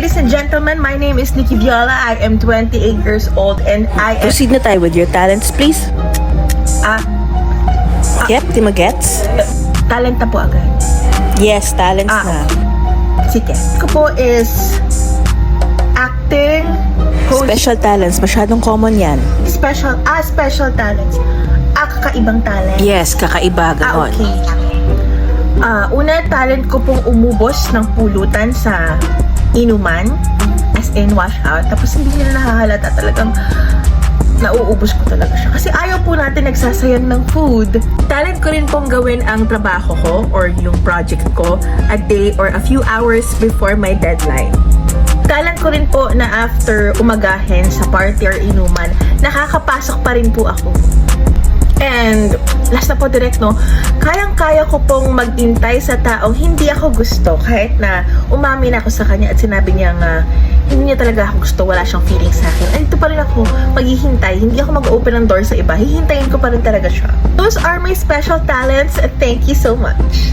ladies and gentlemen, my name is Nikki Viola. I am 28 years old and I am... Proceed na tayo with your talents, please. Ah, Yep, di magets? talenta po agad. Yes, talents Ah, na. Sige. Ko po is acting, host, Special talents, masyadong common yan. special, ah, special talents. Ah, kakaibang talent. Yes, kakaiba, Ah, ganon. okay. Ah, una talent ko pong umubos ng pulutan sa inuman, as in wash out. Tapos hindi nila nakahalata talagang nauubos ko talaga siya. Kasi ayaw po natin nagsasayang ng food. Talent ko rin pong gawin ang trabaho ko or yung project ko a day or a few hours before my deadline. Talent ko rin po na after umagahin sa party or inuman, nakakapasok pa rin po ako. And last na po direct no, kayang-kaya ko pong magintay sa taong hindi ako gusto kahit na umamin ako sa kanya at sinabi niya nga hindi niya talaga ako gusto, wala siyang feeling sa akin. Ay, ito pa rin ako, maghihintay. Hindi ako mag-open ng door sa iba. Hihintayin ko pa rin talaga siya. Those are my special talents. Thank you so much.